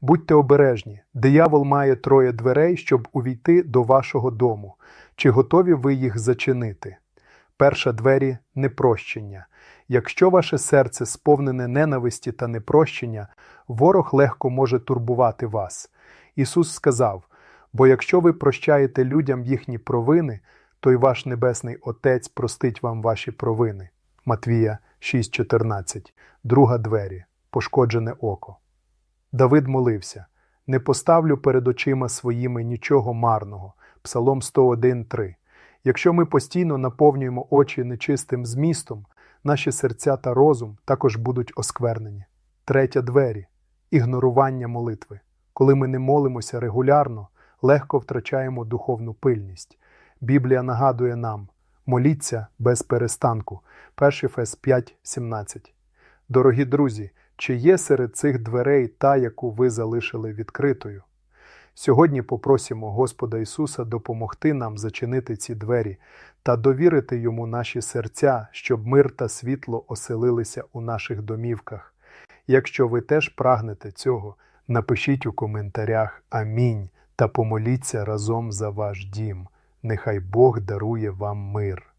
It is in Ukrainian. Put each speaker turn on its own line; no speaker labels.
Будьте обережні, диявол має троє дверей, щоб увійти до вашого дому. Чи готові ви їх зачинити? Перша двері непрощення. Якщо ваше серце сповнене ненависті та непрощення, ворог легко може турбувати вас. Ісус сказав: бо якщо ви прощаєте людям їхні провини, то й ваш Небесний Отець простить вам ваші провини. Матвія 6,14. Друга двері. Пошкоджене око. Давид молився: Не поставлю перед очима своїми нічого марного. Псалом 101.3. Якщо ми постійно наповнюємо очі нечистим змістом, наші серця та розум також будуть осквернені. Третя двері ігнорування молитви. Коли ми не молимося регулярно, легко втрачаємо духовну пильність. Біблія нагадує нам: моліться без перестанку. 1 Фес 5.17. Дорогі друзі, чи є серед цих дверей та, яку ви залишили відкритою? Сьогодні попросимо Господа Ісуса допомогти нам зачинити ці двері та довірити Йому наші серця, щоб мир та світло оселилися у наших домівках. Якщо ви теж прагнете цього, напишіть у коментарях Амінь та помоліться разом за ваш дім. Нехай Бог дарує вам мир.